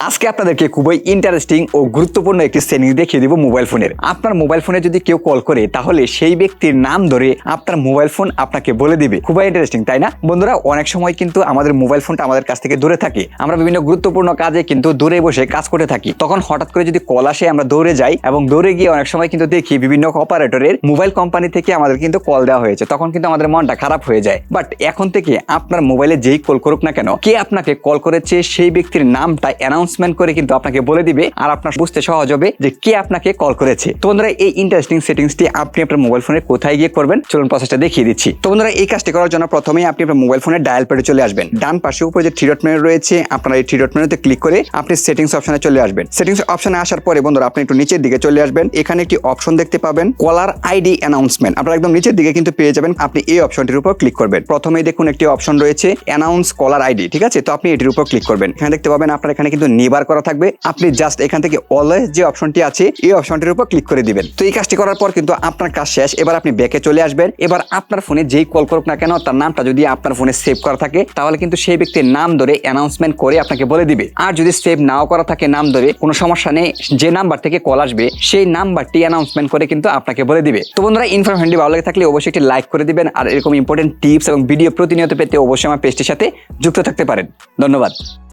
আজকে আপনাদেরকে খুবই ইন্টারেস্টিং ও গুরুত্বপূর্ণ একটি শ্রেণি দেখিয়ে দিব মোবাইল ফোনের আপনার মোবাইল ফোনে যদি কেউ কল করে, তাহলে সেই ব্যক্তির নাম ধরে আপনার মোবাইল ফোন আপনাকে বলে দিবে। খুবই ইন্টারেস্টিং তাই না? বন্ধুরা, অনেক সময় কিন্তু আমাদের মোবাইল ফোনটা আমাদের কাছ থেকে দূরে থাকে। আমরা বিভিন্ন গুরুত্বপূর্ণ কাজে কিন্তু দূরে বসে কাজ করতে থাকি। তখন হঠাৎ করে যদি কল আসে, আমরা দৌড়ে যাই এবং দৌড়ে গিয়ে অনেক সময় কিন্তু দেখি বিভিন্ন অপারেটরের মোবাইল কোম্পানি থেকে আমাদের কিন্তু কল দেওয়া হয়েছে। তখন কিন্তু আমাদের মনটা খারাপ হয়ে যায়। বাট এখন থেকে আপনার মোবাইলে যেই কল করুক না কেন, কে আপনাকে কল করেছে, সেই ব্যক্তির নামটা অ্যানাউন্সমেন্ট করে কিন্তু আপনাকে বলে দিবে আর আপনার বুঝতে সহজ হবে যে কে আপনাকে কল করেছে। তো বন্ধুরা, এই ইন্টারেস্টিং সেটিংসটি আপনি আপনার মোবাইল ফোনে কোথায় গিয়ে করবেন? চলুন প্রসেসটা দেখিয়ে দিচ্ছি। তো বন্ধুরা, এই কাজটি করার জন্য প্রথমেই আপনি আপনার মোবাইল ফোনে ডায়াল পেডে চলে আসবেন। ডান পাশে উপরে যে থ্রি মেনু রয়েছে, আপনারা এই থ্রি ডট মেনুতে ক্লিক করে আপনি সেটিংস অপশনে চলে আসবেন। সেটিংস অপশনে আসার পরে বন্ধুরা, আপনি একটু নিচের দিকে চলে আসবেন। এখানে একটি অপশন দেখতে পাবেন কলার আইডি অ্যানাউন্সমেন্ট আপনারা একদম নিচের দিকে কিন্তু পেয়ে যাবেন, আপনি এই অপশনটির উপর ক্লিক করবেন। প্রথমেই দেখুন একটি অপশন রয়েছে অ্যানাউন্স কলার আইডি ঠিক আছে? তো আপনি এটির উপর ক্লিক করবেন। এখানে দেখতে পাবেন, আপনার এখানে কিন্তু নিবার করা থাকবে। আপনি জাস্ট এখান থেকে অলওয়েজ যে অপশনটি আছে, এই অপশনটির উপর ক্লিক করে দিবেন। তো এই কাজটি করার পর কিন্তু আপনার কাজ শেষ। এবার আপনি ব্যাকে চলে আসবেন। এবার আপনার ফোনে যেই কল করুক না কেন, তার নামটা যদি আপনার ফোনে সেভ করা থাকে, তাহলে কিন্তু সেই ব্যক্তির নাম ধরে অ্যানাউন্সমেন্ট করে আপনাকে বলে দিবে। আর যদি সেভ নাও করা থাকে নাম ধরে, কোনো সমস্যা নেই। যে নাম্বার থেকে কল আসবে, সেই নাম্বারটি অ্যানাউন্সমেন্ট করে কিন্তু আপনাকে বলে দিবে। তো বন্ধুরা ইনফরমেশনটি ভালো লাগে থাকলে অবশ্যই একটি লাইক করে দিবেন। আর এরকম ইম্পর্টেন্ট টিপস এবং ভিডিও প্রতিনিয়ত পেতে অবশ্যই আমার পেজটির সাথে যুক্ত থাকতে পারেন। ধন্যবাদ।